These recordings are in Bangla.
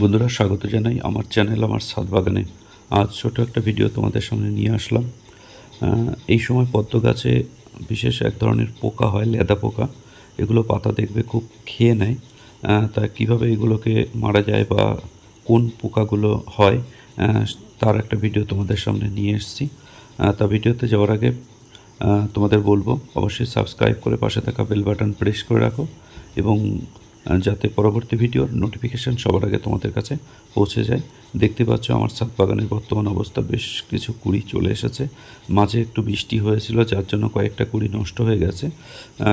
বন্ধুরা, স্বাগত জানাই আমার চ্যানেল, আমার ছাদ বাগানে আজ ছোট একটা ভিডিও তোমাদের সামনে নিয়ে আসলাম। এই সময় পদ্ম গাছে বিশেষ এক ধরনের পোকা হয়, লেদা পোকা। এগুলো পাতা দেখবে খুব খেয়ে নেয়। তা কীভাবে এগুলোকে মারা যায় বা কোন পোকাগুলো হয় তার একটা ভিডিও তোমাদের সামনে নিয়ে এসেছি। তা ভিডিওতে যাওয়ার আগে তোমাদের বলব, অবশ্যই সাবস্ক্রাইব করে পাশে থাকা বেল বাটন প্রেস করে রাখো এবং যাতে পরবর্তী ভিডিওর নোটিফিকেশান সবার আগে তোমাদের কাছে পৌঁছে যায়। দেখতে পাচ্ছ আমার ছাদ বাগানের বর্তমান অবস্থা বেশ কিছু কুড়ি চলে এসেছে। মাঝে একটু বৃষ্টি হয়েছিল, যার জন্য কয়েকটা কুড়ি নষ্ট হয়ে গেছে।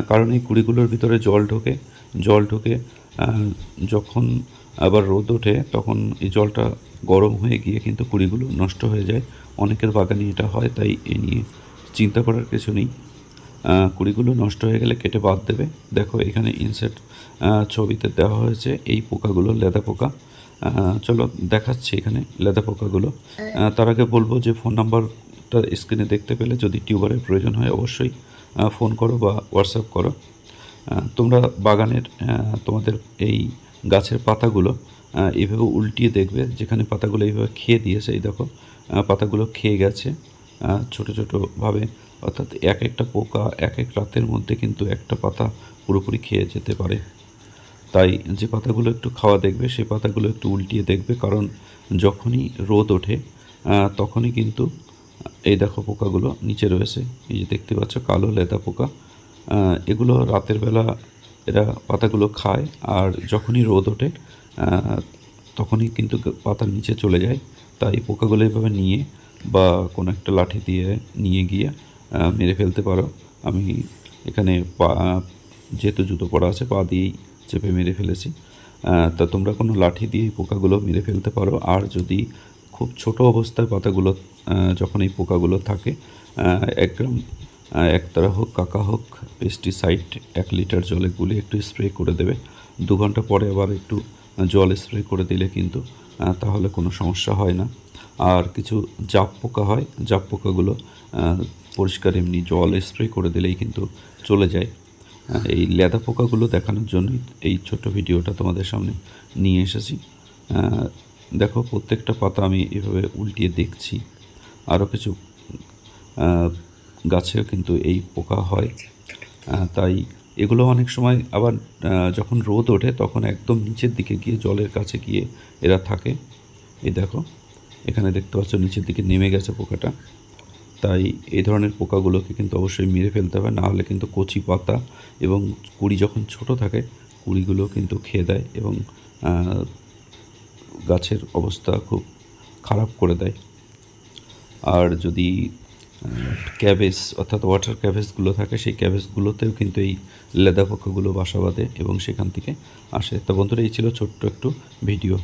কারণ এই কুড়িগুলোর ভিতরে জল ঢোকে। জল ঢোকে যখন আবার রোদ ওঠে, তখন এই জলটা গরম হয়ে গিয়ে কিন্তু কুড়িগুলো নষ্ট হয়ে যায়। অনেকের বাগানে এটা হয়, তাই এ নিয়ে চিন্তা করার কিছু নেই। কুড়িগুলো নষ্ট হয়ে গেলে কেটে বাদ দেবে। দেখো, এখানে ইনসেট ছবিতে দেওয়া হয়েছে এই পোকাগুলো, লেদা পোকা। চলো দেখাচ্ছি এখানে লেদা পোকাগুলো। তার আগে বলব যে ফোন নাম্বারটা স্ক্রিনে দেখতে পেলে যদি টিউবারের প্রয়োজন হয় অবশ্যই ফোন করো বা হোয়াটসঅ্যাপ করো। তোমরা বাগানের তোমাদের এই গাছের পাতাগুলো এইভাবে উল্টিয়ে দেখবে, যেখানে পাতাগুলো এইভাবে খেয়ে দিয়েছে, এই দেখো পাতাগুলো খেয়ে গেছে। ছোট ছোটোভাবে অর্থাৎ এক একটা পোকা এক এক রাতের মধ্যে কিন্তু একটা পাতা পুরোপুরি খেয়ে যেতে পারে। তাই যে পাতাগুলো একটু খাওয়া দেখবে সেই পাতাগুলো একটু উল্টিয়ে দেখবে, কারণ যখনই রোদ ওঠে তখনই কিন্তু এই দেখো পোকাগুলো নিচে রয়েছে। এই যে দেখতে পাচ্ছ, কালো লেদা পোকা। এগুলো রাতের বেলা এরা পাতাগুলো খায় আর যখনই রোদ ওঠে তখনই কিন্তু পাতার নিচে চলে যায়। তাই পোকাগুলো এভাবে নিয়ে বা কোনো একটা লাঠি দিয়ে নিয়ে গিয়ে মেরে ফেলতে পারো। আমি এখানে পা, যেহেতু জুতো পরা আছে, পা দিয়েই চেপে মেরে ফেলেছি। তা তোমরা কোনো লাঠি দিয়ে পোকাগুলো মেরে ফেলতে পারো। আর যদি খুব ছোট অবস্থায় পাতাগুলো যখন এই পোকাগুলো থাকে এক একতারা হোক, কাকা হোক পেস্টিসাইড এক লিটার জলে গুলে একটু স্প্রে করে দেবে। দু ঘণ্টা পরে আবার একটু জল স্প্রে করে দিলে কিন্তু তাহলে কোনো সমস্যা হয় না। আর কিছু জাপ পোকা হয় জাপ পোকাগুলো পরিষ্কার এমনি জল স্প্রে করে দিলেই কিন্তু চলে যায়। এই লেদা পোকাগুলো দেখানোর জন্যই এই ছোট্ট ভিডিওটা তোমাদের সামনে নিয়ে এসেছি। দেখো, প্রত্যেকটা পাতা আমি এভাবে উল্টিয়ে দেখছি। আরও কিছু গাছেও কিন্তু এই পোকা হয়। তাই এগুলো অনেক সময় আবার যখন রোদ ওঠে তখন একদম নিচের দিকে গিয়ে জলের কাছে গিয়ে এরা থাকে। এই দেখো এখানে দেখতে পাচ্ছ, নিচের দিকে নেমে গেছে পোকাটা। তাই এই ধরনের পোকাগুলোকে কিন্তু অবশ্যই মেরে ফেলতে হবে, না হলে কিন্তু কচি পাতা এবং কুড়ি যখন ছোট থাকে, কুড়িগুলো কিন্তু খেয়ে দেয় এবং গাছের অবস্থা খুব খারাপ করে দেয়। আর যদি ক্যাবেজ অর্থাৎ ওয়াটার ক্যাবেজগুলো থাকে, সেই ক্যাবেজগুলোতেও কিন্তু এই লেদা পোকাগুলো বাসা বাঁধে এবং সেখান থেকে আসে। তো বন্ধুরা, এই ছিল ছোট্ট একটু ভিডিও।